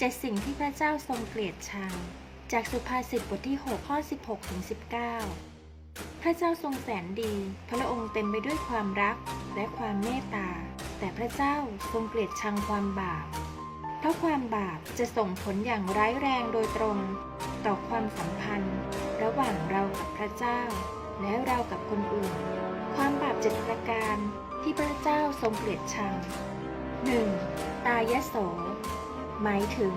เจ็ดสิ่งที่พระเจ้าทรงเกลียดชัง จากสุภาษิตบทที่ 6 ข้อ 16 ถึง 19 พระเจ้าทรงแสนดี พระองค์เต็มไปด้วยความรักและความเมตตา แต่พระเจ้าทรงเกลียดชังความบาป เพราะความบาปจะส่งผลอย่างร้ายแรงโดยตรง ต่อความสัมพันธ์ ระหว่างเรากับพระเจ้า และเรากับคนอื่น ความบาปเจ็ดประการที่พระเจ้าทรงเกลียดชัง 1. ตายโส หมายถึง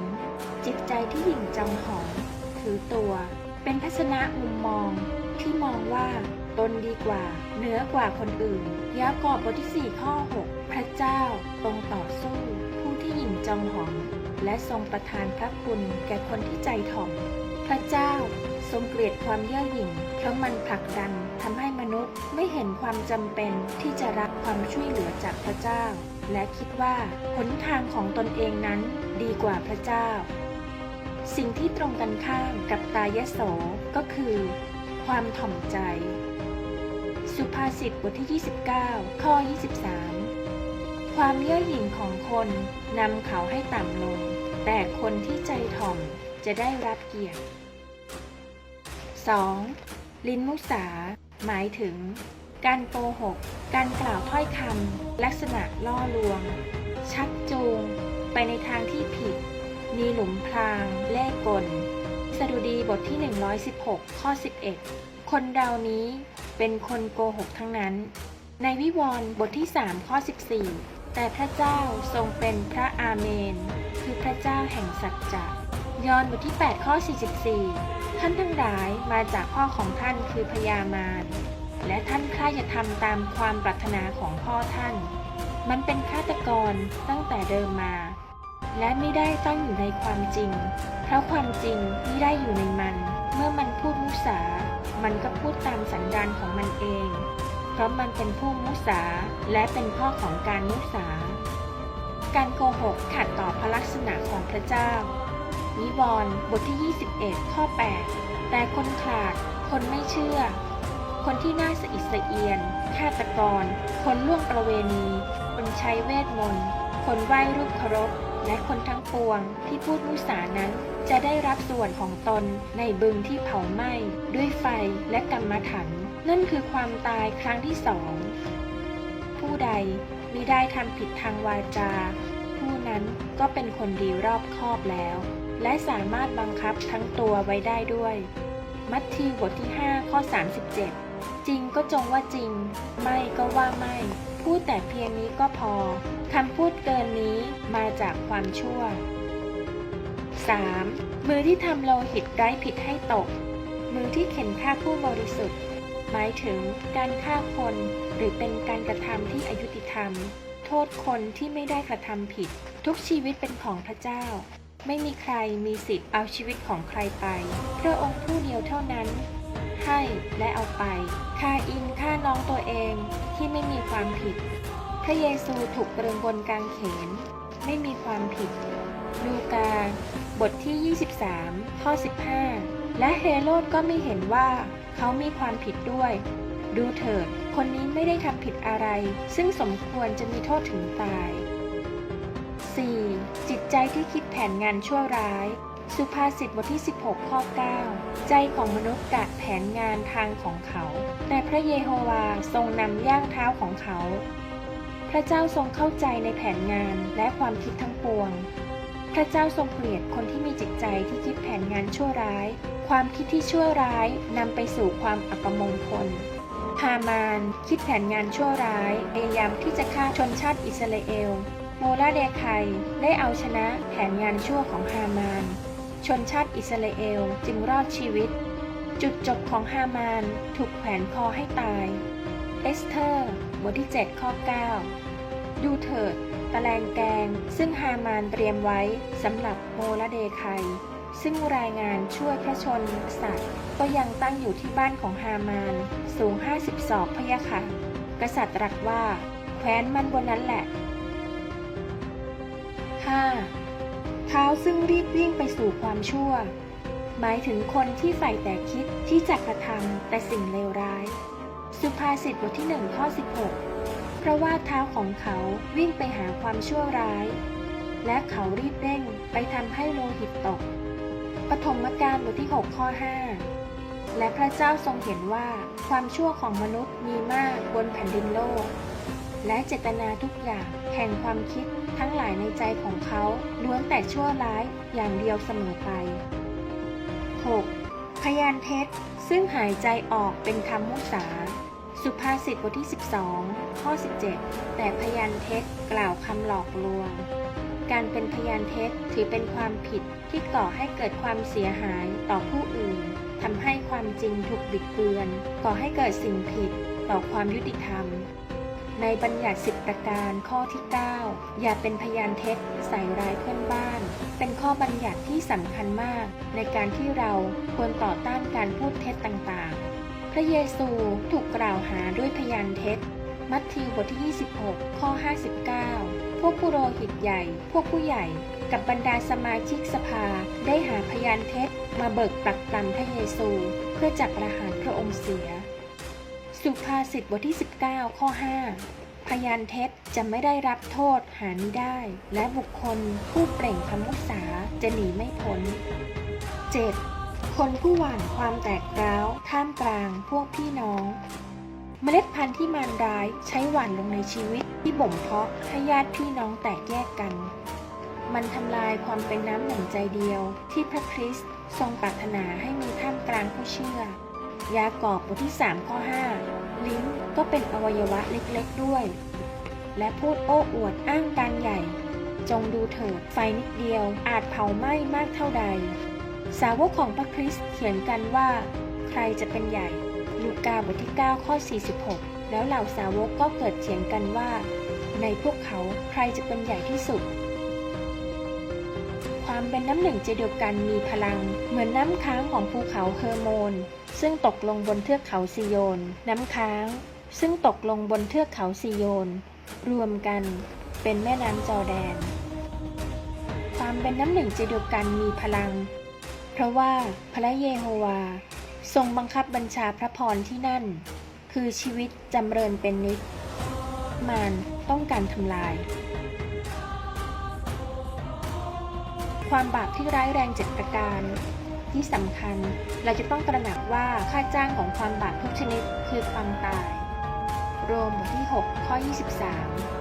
จิตใจที่หยิ่งจองหองถือตัว เป็นทัศนะมุมมองที่มองว่าตนดีกว่าเหนือกว่าคนอื่นยากอบบทที่ 4 ข้อ 6 พระเจ้าทรงต่อสู้ ผู้ที่หยิ่งจองหอง และทรงประทานพระคุณแก่คนที่ใจถ่อม พระเจ้าทรงเกลียดความเย่อหยิ่ง เพราะมันผลักดันทำให้มนุษย์ไม่เห็นความจำเป็นที่จะรับความช่วยเหลือจากพระเจ้า และคิดว่าหนทางของตนเองนั้นดีกว่าพระเจ้า สิ่งที่ตรงกันข้ามกับตายโสก็คือ ความถ่อมใจ สุภาษิตบทที่ 29 ข้อ 23 ความเย่อหยิ่งของคนนำเขาให้ต่ำลง แต่คนที่ใจถ่อมจะได้รับเกียรติ 2. ลิ้นมุสา หมายถึง การโกหก การกล่าวถ้อยคำลักษณะล่อลวง ชักจูง ไปในทางที่ผิด มีหลุมพรางแล่กล สดุดีบทที่ 116 ข้อ 11 คนเรานี้เป็นคนโกหกทั้งนั้น ในวิวรณ์บทที่ 3 ข้อ 14 แต่พระเจ้าทรงเป็นพระอาเมน คือพระเจ้าแห่งสัจจะยอห์นบทที่ 8 ข้อ 44 ท่านทั้งหลายมาจากพ่อของท่านคือพยามาร และท่านใคร่จะทำตามความปรารถนาของพ่อท่าน มันเป็นฆาตกรตั้งแต่เดิมมา และไม่ได้ตั้งอยู่ในความจริง เพราะความจริงไม่ได้อยู่ในมัน เมื่อมันพูดมุสา มันก็พูดตามสันดานของมันเอง เพราะมันเป็นผู้มุสาและเป็นพ่อของการมุสา การโกหกขัดต่อพระลักษณะของพระเจ้า นิวรณ์บทที่ 21 ข้อ 8 แต่คนขาด คนไม่เชื่อ คนที่น่าสะอิดสะเอียน ฆาตกร คนล่วงประเวณี คนใช้เวทมนต์ คนไหว้รูปเคารพ และคนทั้งปวงที่พูดมุสานั้น จะได้รับส่วนของตนในบึงที่เผาไหม้ ด้วยไฟและกรรมถัน นั่นคือความตายครั้งที่สอง ผู้ใดมิได้ทำผิดทางวาจา ผู้นั้นก็เป็นคนดีรอบคอบแล้ว และสามารถบังคับทั้งตัวไว้ได้ด้วย มัทธิวบทที่ 5 ข้อ 37 จริงก็จงว่าจริง ไม่ก็ว่าไม่ พูดแต่เพียงนี้ก็พอคำพูดเกินนี้มาจากความชั่ว 3. มือที่ทำโลหิตไร้ผิดให้ตก มือที่เข็นฆ่าผู้บริสุทธิ์ หมายถึงการฆ่าคนหรือเป็นการกระทำที่อายุติธรรม โทษคนที่ไม่ได้กระทำผิด ทุกชีวิตเป็นของพระเจ้า ไม่มีใครมีสิทธิ์เอาชีวิตของใครไปพระองค์ผู้เดียวเท่านั้น ให้และเอาไปฆ่าอินฆ่าน้องตัวเองที่ไม่มีความผิด พระเยซูถูกตรึงบนกางเขน ไม่มีความผิด ลูกา บทที่ 23 ข้อ 15 และเฮโรดก็ไม่เห็นว่าเขามีความผิดด้วย ดูเถิด คนนี้ไม่ได้ทำผิดอะไร ซึ่งสมควรจะมีโทษถึงตาย 4. จิตใจที่คิดแผนงานชั่วร้าย สุภาษิตบทที่ 16 ข้อ 9 ใจของมนุษย์กะแผนงานทางของเขา แต่พระเยโฮวาทรงนำย่างเท้าของเขา พระเจ้าทรงเข้าใจในแผนงานและความคิดทั้งปวง พระเจ้าทรงเกลียดคนที่มีจิตใจที่คิดแผนงานชั่วร้าย ความคิดที่ชั่วร้ายนำไปสู่ความอัปมงคลฮามาน คิดแผนงานชั่วร้ายพยายามที่จะฆ่าชนชาติอิสราเอล โมลาเดคายได้เอาชนะแผนงานชั่วของฮามาน ชนชาติอิสราเอลจึงรอดชีวิต จุดจบของฮามานถูกแขวนคอให้ตาย เอสเธอร์บทที่ 7 ข้อ 9 ดูเถิดตะแลงแกง ซึ่งฮามานเตรียมไว้สำหรับโมลเดคายซึ่งรายงานช่วยพระชนสัตว์ ก็ยังตั้งอยู่ที่บ้านของฮามาน สูง 50ศอกพยะค่ะ กษัตริย์ตรัสว่า แคว้นมันบนนั้นแหละ 5. เท้าซึ่งรีบวิ่งไปสู่ความชั่ว หมายถึงคนที่ใฝ่แต่คิดที่จะกระทำแต่สิ่งเลวร้าย สุภาษิตบทที่1ข้อ 16 เพราะว่าเท้าของเขาวิ่งไปหาความชั่วร้าย และเขารีบเร่งไปทำให้โลหิตตก ปฐมกาลบทที่ 6 ข้อ 5 และพระเจ้าทรงเห็นว่าความชั่วของมนุษย์มีมากบนแผ่นดินโลก และเจตนาทุกอย่าง แห่งความคิดทั้งหลายในใจของเขาล้วนแต่ชั่วร้ายอย่างเดียวเสมอไป 6. พยานเท็จซึ่งหายใจออกเป็นคำมุสา สุภาษิตบทที่ 12 ข้อ 17 แต่พยานเท็จกล่าวคำหลอกลวง การเป็นพยานเท็จถือเป็นความผิดที่ก่อให้เกิดความเสียหายต่อผู้อื่นทำให้ความจริงถูกบิดเบือน ก่อให้เกิดสิ่งผิดต่อความยุติธรรม ในบัญญัติสิบประการข้อที่ 9 อย่าเป็นพยานเท็จใส่ร้ายเพื่อนบ้าน เป็นข้อบัญญัติที่สำคัญมาก ในการที่เราควรต่อต้านการพูดเท็จต่างๆ พระเยซูถูกกล่าวหาด้วยพยานเท็จ มัทธิวบทที่ 26 ข้อ 59 พวกผู้โรหิตใหญ่ พวกผู้ใหญ่กับบรรดาสมาชิกสภาได้หาพยานเท็จมาเบิกปรักปรำพระเยซู เพื่อจักประหารพระองค์เสีย สุภาษิตบทที่ 19 ข้อ 5 พยานเท็จจะไม่ได้รับโทษหามิได้ และบุคคลผู้เปล่งคำมุสาจะหนีไม่พ้น 7. คนผู้หว่านความแตกร้าวท่ามกลางพวกพี่น้อง เมล็ดพันธุ์ที่มารร้ายใช้หว่านลงในชีวิตที่บ่มเพาะให้ญาติพี่น้องแตกแยกกัน มันทำลายความเป็นน้ำหนึ่งใจเดียวที่พระคริสต์ทรงปรารถนาให้มีท่ามกลางผู้เชื่อ ยากอบบทที่ 3 ข้อ 5 ลิ้นก็เป็นอวัยวะเล็กๆด้วย และพูดโอ้อวดอ้างการใหญ่ จงดูเถิดไฟนิดเดียวอาจเผาไหม้มากเท่าใด สาวกของพระคริสต์เขียนกันว่า ใครจะเป็นใหญ่ ลูกาบทที่ 9 ข้อ 46 แล้วเหล่าสาวกก็เกิดเถียงกันว่า ในพวกเขาใครจะเป็นใหญ่ที่สุด ความเป็นน้ำหนึ่งใจเดียวกันมีพลัง เหมือนน้ำค้างของภูเขาเฮอร์โมน ซึ่งตกลงบนเทือกเขาซิโยน น้ำค้าง ซึ่งตกลงบนเทือกเขาซิโยน รวมกันเป็นแม่น้ำจอแดน ความเป็นน้ำหนึ่งใจเดียวกันมีพลัง เพราะว่าพระเยโฮวา ทรงบังคับบัญชาพระพรที่นั่น คือชีวิตจำเริญเป็นนิจมารต้องการทำลาย ความบาปที่ร้ายแรงเจ็ดประการ ที่สำคัญเราจะต้องตระหนักว่าค่าจ้างของความบาปทุกชนิดคือความตาย โรมบทที่ 6 ข้อ 23